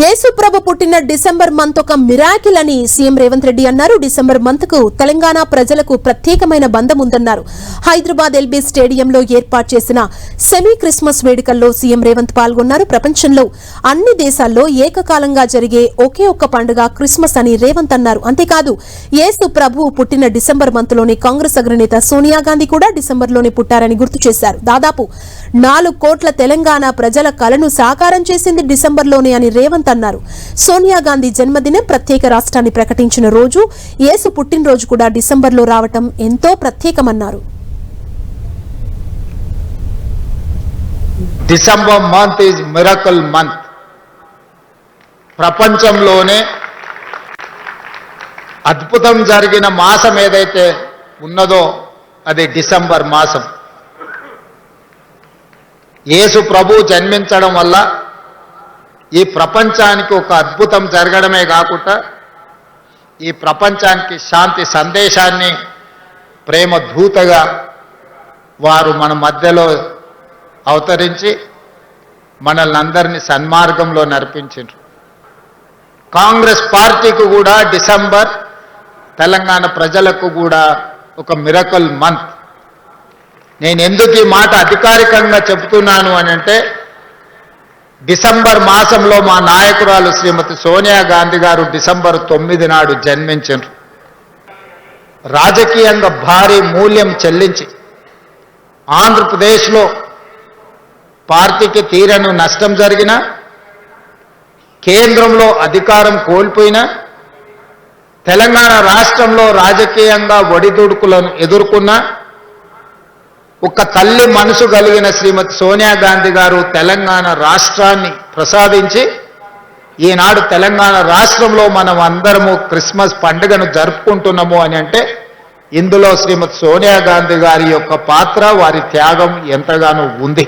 యేసుప్రభు పుట్టిన December month ఒక మిరాకిల్ అని సీఎం రేవంత్ రెడ్డి అన్నారు. డిసెంబర్ మంత్కు తెలంగాణ ప్రజలకు ప్రత్యేకమైన బంధం ఉందన్నారు. హైదరాబాద్ ఎల్బీ స్టేడియంలో ఏర్పాటు చేసిన సెమీ క్రిస్మస్ వేడుకల్లో సీఎం రేవంత్ పాల్గొన్నారు. ప్రపంచంలో అన్ని దేశాల్లో ఏకకాలంగా జరిగే ఒకే ఒక్క పండుగ క్రిస్మస్ అని రేవంత్ అన్నారు. అంతేకాదు యేసు ప్రభు పుట్టిన డిసెంబర్ మంత్లోని కాంగ్రెస్ అగ్రనేత సోనియా గాంధీ కూడా డిసెంబర్లోనే పుట్టారని గుర్తు చేశారు. దాదాపు నాలుగు కోట్ల తెలంగాణ ప్రజల కలను సాకారం చేసింది డిసెంబర్లోనే అని రేవంత్ అన్నారు. సోనియా గాంధీ జన్మదినం ప్రత్యేక రాష్ట్రాన్ని ప్రకటించిన రోజు యేసు పుట్టినరోజు కూడా డిసెంబర్లో రావటం ఎంతో ప్రత్యేకమన్నారు. December month is miracle month. ప్రపంచంలోనే అద్భుతం జరిగిన మాసం ఏదైతే ఉన్నదో అది డిసెంబర్ మాసం. యేసు ప్రభు జన్మించడం వల్ల ఈ ప్రపంచానికి ఒక అద్భుతం జరగడమే కాకుండా ఈ ప్రపంచానికి శాంతి సందేశాన్ని ప్రేమ దూతగా వారు మన మధ్యలో అవతరించి మనల్ని అందరినీ సన్మార్గంలో నడిపించారు కాంగ్రెస్ పార్టీకి కూడా డిసెంబర్ తెలంగాణ ప్రజలకు కూడా ఒక మిరకల్ మంత్. నేను ఎందుకు ఈ మాట అధికారికంగా చెబుతున్నాను అని అంటే డిసెంబర్ మాసంలో మా నాయకురాలు శ్రీమతి సోనియా గాంధీ గారు డిసెంబర్ తొమ్మిది నాడు జన్మించారు రాజకీయంగా భారీ మూల్యం చెల్లించి ఆంధ్రప్రదేశ్లో పార్టీకి తీరను నష్టం జరిగిన కేంద్రంలో అధికారం కోల్పోయిన తెలంగాణ రాష్ట్రంలో రాజకీయంగా ఒడిదుడుకులను ఎదుర్కొన్న ఒక తల్లి మనసు కలిగిన శ్రీమతి సోనియా గాంధీ గారు తెలంగాణ రాష్ట్రాన్ని ప్రసాదించి ఈనాడు తెలంగాణ రాష్ట్రంలో మనం అందరము క్రిస్మస్ పండుగను జరుపుకుంటున్నాము అని అంటే ఇందులో శ్రీమతి సోనియా గాంధీ గారి యొక్క పాత్ర వారి త్యాగం ఎంతగానో ఉంది.